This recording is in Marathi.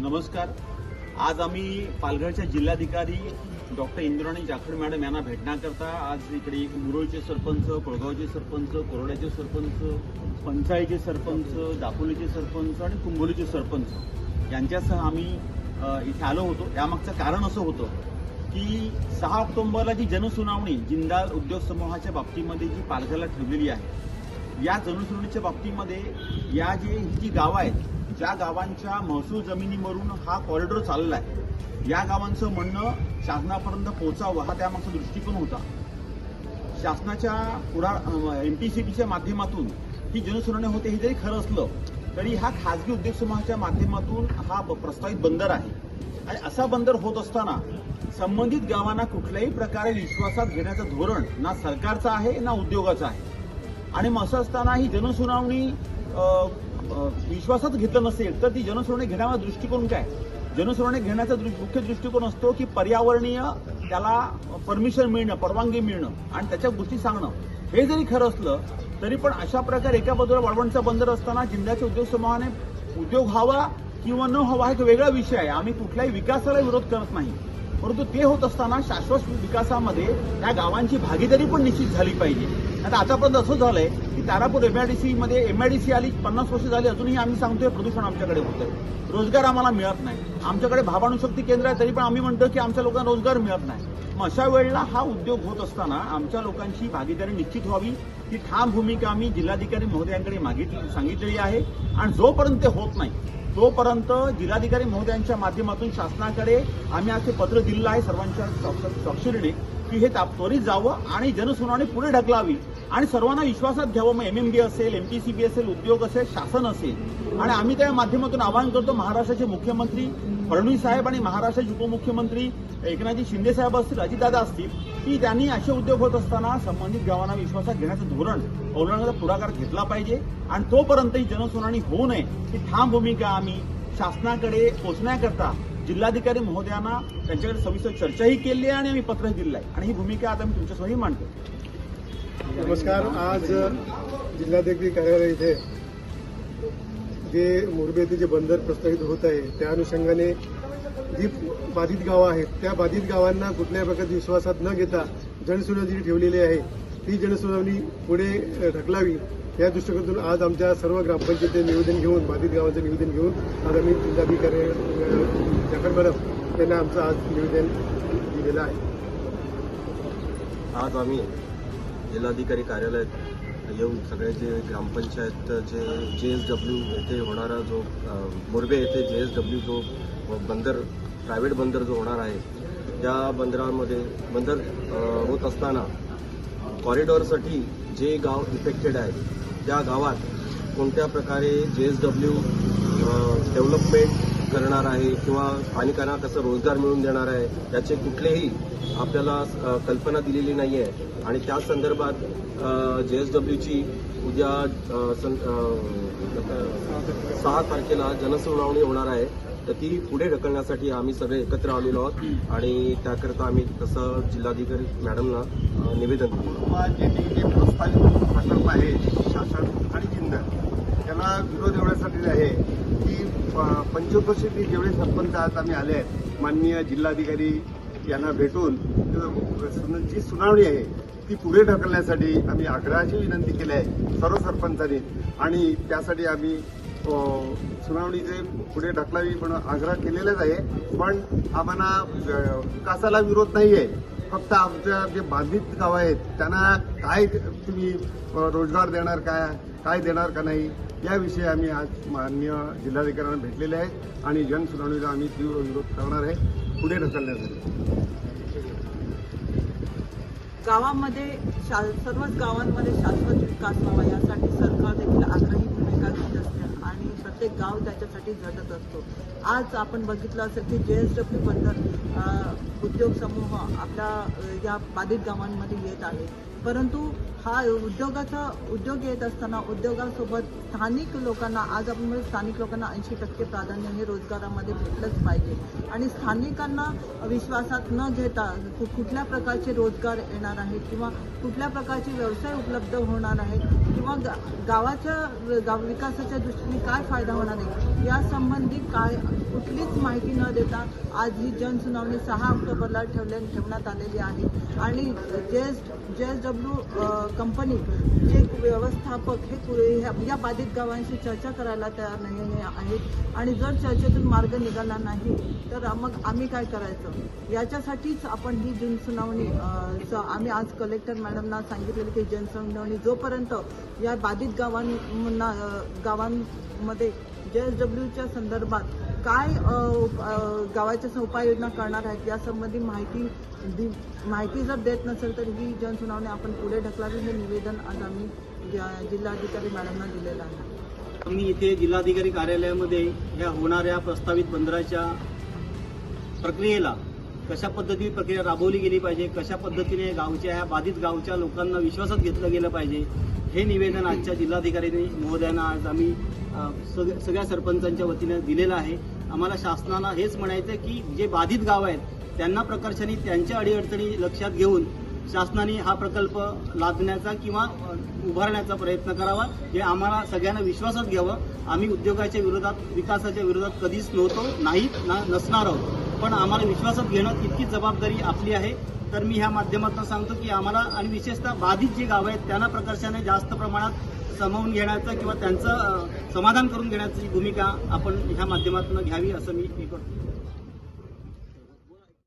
नमस्कार. आज आम्ही पालघरच्या जिल्हाधिकारी डॉक्टर इंद्राणी जाखड मॅडम यांना भेटण्याकरता आज इकडे मुरोळचे सरपंच कोळगावचे सरपंच कोरड्याचे सरपंच पंचायतचे सरपंच दापोलीचे सरपंच आणि कुंभोलीचे सरपंच यांच्यासह आम्ही इथे आलो होतो. यामागचं कारण असं होतं की सहा ऑक्टोंबरला जी जनसुनावणी जिंदाल उद्योग समूहाच्या बाबतीमध्ये जी पालघरला ठेवलेली आहे या जनसुनावणीच्या बाबतीमध्ये या जे ही जी गावं आहेत ज्या गावांच्या महसूल जमिनीवरून हा कॉरिडॉर चाललेला आहे. या गावांचं म्हणणं शासनापर्यंत पोहोचावं हा त्यामागचा दृष्टिकोन होता. शासनाच्या पुरा एम पी सी एमपीसीबीच्या माध्यमातून ही जनसुनावणी होते हे जरी खरं असलं तरी हा खाजगी उद्योग समूहाच्या माध्यमातून हा ब- प्रस्तावित बंदर आहे. आणि असा बंदर होत असताना संबंधित गावांना कुठल्याही प्रकारे विश्वासात घेण्याचं धोरण ना सरकारचं आहे ना उद्योगाचं आहे. आणि मग असं असताना ही जनसुनावणी विश्वासात घेतलं नसेल तर ती जनसुनावणी घेण्याचा दृष्टिकोन काय? जनसुनावणी घेण्याचा मुख्य दृष्टिकोन असतो की पर्यावरणीय त्याला परमिशन मिळणं परवानगी मिळणं आणि त्याच्या गोष्टी सांगणं. हे जरी खरं असलं तरी पण अशा प्रकारे एका बाजूला वाळवणचा बंदर असताना जिल्ह्याच्या उद्योग समूहाने उद्योग व्हावा किंवा न व्हावा हा एक वेगळा विषय आहे. आम्ही कुठल्याही विकासाला विरोध करत नाही. परंतु ते होत असताना शाश्वत विकासामध्ये त्या गावांची भागीदारी पण निश्चित झाली पाहिजे. आता आतापर्यंत असं झालंय की तारापूर एमआयडीसी मध्ये एमआयडीसी आली पन्नास वर्ष झाली अजूनही आम्ही सांगतोय प्रदूषण आमच्याकडे होतंय. रोजगार आम्हाला मिळत नाही. आमच्याकडे भावानुशक्ती केंद्र आहे तरी पण आम्ही म्हणतो की आमच्या लोकांना रोजगार मिळत नाही. मग अशा वेळेला हा उद्योग होत असताना आमच्या लोकांची भागीदारी निश्चित व्हावी ही ठाम भूमिका आम्ही जिल्हाधिकारी महोदयांकडे मागितली सांगितलेली आहे. आणि जोपर्यंत ते होत नाही तोपर्यंत जिल्हाधिकारी महोदयांच्या माध्यमातून शासनाकडे आम्ही असे पत्र दिलेलं आहे सर्वांच्या स्वाक्ष- स्वाक्षरीने की हे ताप- त्वरित जावं आणि जनसुनावणी पुढे ढकलावी. आणि सर्वांना विश्वासात घ्यावं. मग एमएमडी असेल एमपीसीबी असेल उद्योग असेल शासन असेल. आणि आम्ही त्या माध्यमातून आवाहन करतो महाराष्ट्राचे मुख्यमंत्री फडणवीस साहेब आणि महाराष्ट्राचे उपमुख्यमंत्री एकनाथजी शिंदे साहेब असतील अजितदादा असतील की त्यांनी असे उद्योग होत असताना संबंधित गावांना विश्वासात घेण्याचं धोरण अवलंबण्याचा पुढाकार घेतला पाहिजे. आणि तोपर्यंत ही जनसुनावणी होऊ नये. ही ठाम भूमिका आम्ही शासनाकडे पोचण्याकरता जिल्हाधिकारी महोदयांना त्यांच्याकडे सविस्तर चर्चाही केली आहे आणि आम्ही पत्रही दिलं आहे आणि ही भूमिका आता मी तुमच्यासमोरही मांडतो. नमस्कार. आज जिल्हाधिकारी कार्यालय इथे जे मुरबे येथे जे बंदर प्रस्तावित होत आहे त्या अनुषंगाने जी बाधित गावं आहेत त्या बाधित गावांना कुठल्याही प्रकारची विश्वासात न घेता जनसुनावणी जी ठेवलेली आहे ती जनसुनावणी पुढे ढकलावी. या दृष्टिकोनातून आज आमच्या सर्व ग्रामपंचायतीचे निवेदन घेऊन बाधित गावाचं निवेदन घेऊन आज आम्ही जिल्हाधिकारी अ, मॅडम यांना आमचं आज निवेदन दिलेलं आहे. आज आम्ही जिल्हाधिकारी कार्यालयात येऊन सगळे जे ग्रामपंचायत जे जे एस डब्ल्यू येथे होणारा जो मोरबे येथे जे एस डब्ल्यू जो बंदर प्रायव्हेट बंदर जो होणार आहे त्या बंदरामध्ये बंदर होत असताना कॉरिडॉरसाठी जे गाव इफेक्टेड आहे त्या गावात कोणत्या प्रकारे जे एस डब्ल्यू डेव्हलपमेंट करणार आहे किंवा स्थानिकांना कसं रोजगार मिळवून देणार आहे याचे कुठलेही आपल्याला कल्पना दिलेली नाही आहे आणि त्या संदर्भात जे एस डब्ल्यूची उद्या सं- सहा तारखेला जनसुनावणी होणार आहे. तर ती पुढे ढकलण्यासाठी आम्ही सगळे एकत्र आलेलो आहोत. आणि त्याकरता आम्ही तसं जिल्हाधिकारी मॅडमला निवेदन जे प्रस्तावित प्रकल्प आहे शासन आणि जिंदल त्यांना विरोध एवढ्यासाठी आहे की प- जेवढे सरपंच आज आम्ही आले आहेत माननीय जिल्हाधिकारी यांना भेटून जी सुनावणी आहे ती पुढे ढकलण्यासाठी आम्ही आग्रहाची विनंती केली आहे सर्व सरपंचांनी. आणि त्यासाठी आम्ही सुनावणीचे पुढे ढकलावी म्हणून आग्रह केलेलाच आहे. पण आम्हाला विकासाला विरोध नाही आहे फक्त आमच्या जे बाधित गावं आहेत त्यांना काय तुम्ही रोजगार देणार काय काय देणार का नाही याविषयी आम्ही आज माननीय जिल्हाधिकाऱ्यांना भेटलेले आहे आणि जनसुनावणीला आम्ही तीव्र विरोध करणार आहे. पुढे ढकलण्यासाठी. गावामध्ये शा सर्वच गावांमध्ये शाश्वत विकास व्हावा यासाठी सरकार देखील आग्रही भूमिका घेत असते. प्रत्येक गाव त्याच्यासाठी झटत असतो. आज आपण बघितलं असेल की जे एस डब्ल्यू बंदर उद्योग समूह आपल्या या बाधित गावांमध्ये येत आहे. परंतु हा उद्योगाचा उद्योग येत असताना उद्योगासोबत स्थानिक लोकांना आज आपण स्थानिक लोकांना ऐंशी टक्के प्राधान्य हे रोजगारामध्ये भेटलंच पाहिजे. आणि स्थानिकांना विश्वासात न घेता कुठल्या प्रकारचे रोजगार येणार आहेत किंवा कुठल्या प्रकारचे व्यवसाय उपलब्ध होणार आहेत मग गा- गावाच्या गाव विकासाच्या दृष्टीने काय फायदा होणार आहे? या संबंधी काय कुठलीच माहिती न देता आज ही जनसुनावणी सहा ऑक्टोबरला ठेवल्या ठेवण्यात आलेली आहे. आणि जे एस जे एस डब्ल्यू कंपनी जे व्यवस्थापक हे कु- ह्या या बाधित गावांशी चर्चा करायला तयार नाही आहेत आणि जर चर्चेतून मार्ग निघाला नाही तर मग आम्ही काय करायचं? याच्यासाठीच आपण ही जनसुनावणी स- आम्ही आज कलेक्टर मॅडमना सांगितलेलं की जनसुनावणी जोपर्यंत या बाधित गावांना गावांमध्ये जे एस डब्ल्यूच्या संदर्भात काय उप- गावाच्या उपाययोजना करणार आहेत यासंबंधी माहिती दि- माहिती जर देत नसेल तर ही जनसुनावणी आपण पुढे ढकलावी हे निवेदन आज आम्ही जिल्हाधिकारी मॅडमना दिलेलं आहे. मी इथे जिल्हाधिकारी कार्यालयामध्ये ह्या होणाऱ्या प्रस्तावित बंदराच्या प्रक्रियेला कशा पद्धतीने प्रक्रिया राबवली गेली पाहिजे कशा पद्धतीने गावच्या ह्या बाधित गावच्या लोकांना विश्वासात घेतलं गेलं पाहिजे हे निवेदन आजच्या जिल्हाधिकारी महोदयांना आज आम्ही सग- सगळ्या सरपंचांच्या वतीनं दिलेलं आहे. आम्हाला शासनाला हेच म्हणायचं आहे की जे बाधित गाव आहेत त्यांना प्रकर्षाने त्यांच्या अडीअडचणी लक्षात घेऊन शासनाने हा प्रकल्प लादण्याचा किंवा उभारण्याचा प्रयत्न करावा. हे आम्हाला सगळ्यांना विश्वासात घ्यावं. आम्ही उद्योगाच्या विरोधात विकासाच्या विरोधात कधीच नव्हतो नाही ना नसणार आहोत. पण आम्हाला विश्वासात घेणं इतकी जबाबदारी आपली आहे. तर मी ह्या माध्यमातून सांगतो की आम्हाला आणि विशेषतः बाधित जे गाव आहेत त्यांना प्रकर्षाने जास्त प्रमाणात समावून घेण्याचं किंवा त्यांचं समाधान करून घेण्याची भूमिका आपण ह्या माध्यमातून घ्यावी असं मी हे करतो.